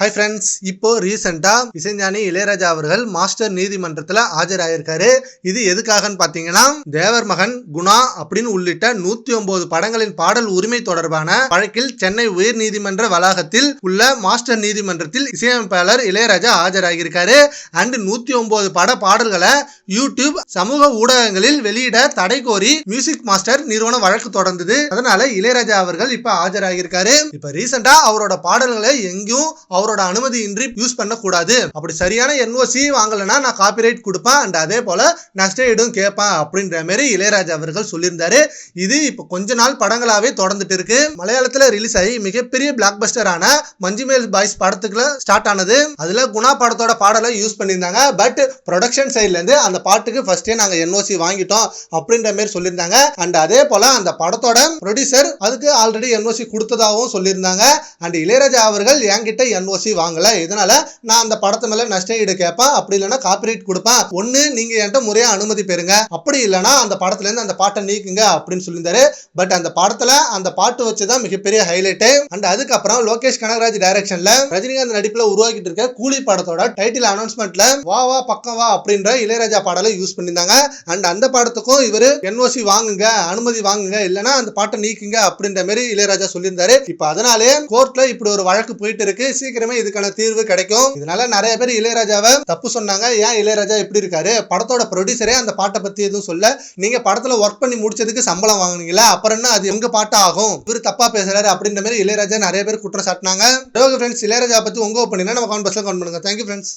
Hi friends இப்போ ரீசெண்டாக இசைஞானி இளையராஜா அவர்கள் மாஸ்டர் நீதிமன்றத்தில் ஆஜராயிருக்காரு. இது எதுக்காகன்னு பார்த்தீங்கன்னா தேவர் மகன் குணா அப்படின்னு உள்ளிட்ட நூத்தி ஒன்பது படங்களின் பாடல் உரிமை தொடர்பான வழக்கில் சென்னை உயர் நீதிமன்ற வளாகத்தில் உள்ள மாஸ்டர் நீதிமன்றத்தில் இசையமைப்பாளர் இளையராஜா ஆஜராகியிருக்காரு. அண்ட் நூத்தி ஒன்பது பட பாடல்களை யூடியூப் சமூக ஊடகங்களில் வெளியிட தடை கோரி மியூசிக் மாஸ்டர் நிறுவனம் வழக்கு தொடர்ந்தது. அதனால இளையராஜா அவர்கள் இப்போ ஆஜராகியிருக்காரு. இப்போ ரீசெண்டாக அவரோட பாடல்களை எங்கேயும் அவர் அவரோட அனுமதியின்றி யூஸ் பண்ணக்கூடாது. அப்படி சரியான என்ஓசி வாங்கலைன்னா நான் காப்பிரைட் கொடுப்பேன் அண்ட் அதே போல நஷ்டஈடும் கேட்பேன் அப்படின்ற மாதிரி இளையராஜா அவர்கள் சொல்லியிருந்தாரு. இது இப்போ கொஞ்ச நாள் படங்களாவே தொடர்ந்துட்டு இருக்கு. மலையாளத்துல ரிலீஸ் ஆகி மிகப்பெரிய பிளாக் பஸ்டரான மஞ்சுமேல் பாய்ஸ் படத்துக்குள்ள ஸ்டார்ட் ஆனது. அதுல குணா படத்தோட பாடலை யூஸ் பண்ணியிருந்தாங்க. பட் ப்ரொடக்ஷன் சைட்ல இருந்து அந்த பாட்டுக்கு ஃபர்ஸ்டே நாங்க என்ஓசி வாங்கிட்டோம் அப்படின்ற மாதிரி சொல்லியிருந்தாங்க. அண்ட் அதே போல அந்த படத்தோட ப்ரொடியூசர் அதுக்கு ஆல்ரெடி என்ஓசி கொடுத்ததாகவும் சொல்லியிருந்தாங்க. அண்ட் இளையராஜா அவர்கள் என்கிட்ட என்ஓசி வாங்கல. இதனால நான் அந்த படத்து மேல நஷ்ட ஈடு கேட்பேன் அப்படி இல்லைன்னா காப்பிரைட் கொடுப்பேன் ஒன்னு நீங்க என்கிட்ட முறையா அனுமதி பெறுங்க. அப்படி இல்லைன்னா அந்த படத்துல இருந்து அந்த பாட்டை நீக்குங்க அப்படின்னு சொல்லியிருந்தாரு. பட் அந்த படத்துல அந்த பாட்டு வச்சுதான் மிகப்பெரிய ஹைலைட்டு அண்ட் அதுக்கப்புறம் லோகேஷ் கனகராஜ் டைரக்ஷன்ல ரஜினிகாந்த் நடிப்புல உருவாக்கிட்டு இருக்க கூலி படத்தோட டைட்டில் அனௌன்ஸ்மெண்ட்ல வா வா பக்கம் வா அப்படின்ற இளையராஜா பாடலை யூஸ் பண்ணியிருந்தாங்க. அண்ட் அந்த படத்துக்கும் இவர் என்ஓசி வாங்குங்க அனுமதி வாங்குங்க இல்லைன்னா அந்த பாட்டை நீக்குங்க அப்படின்ற மாதிரி இளையராஜா சொல்லியிருந்தாரு. இப்போ அதனாலே கோர்ட்ல இப்படி ஒரு வழக்கு போயிட்டு இருக்கு. சீக்கிரமே இதுக்கான தீர்வு கிடைக்கும். இதனால நிறைய பேர் இளையராஜாவை தப்பு சொன்னாங்க. ஏன் இளையராஜா எப்படி இருக்காரு? படத்தோட ப்ரொடியூசரே அந்த பாட்டை பத்தி எதுவும் சொல்ல. நீங்க படத்துல ஒர்க் பண்ணி முடிச்சதுக்கு சம்பளம் வாங்குனீங்களா? அப்புறம் என்ன அது எங்க பாட்டு ஆகும்? இவர் தப்பா பேசுறாரு அப்படின்ற மாதிரி இளையராஜா நிறைய பேர் குற்றம் சாட்டினாங்க. ஃப்ரெண்ட்ஸ் இளையராஜா பத்தி உங்க ஒப்பீனியன் நம்ம கான் பஸ்ல பண்ணுங்க. Thank you friends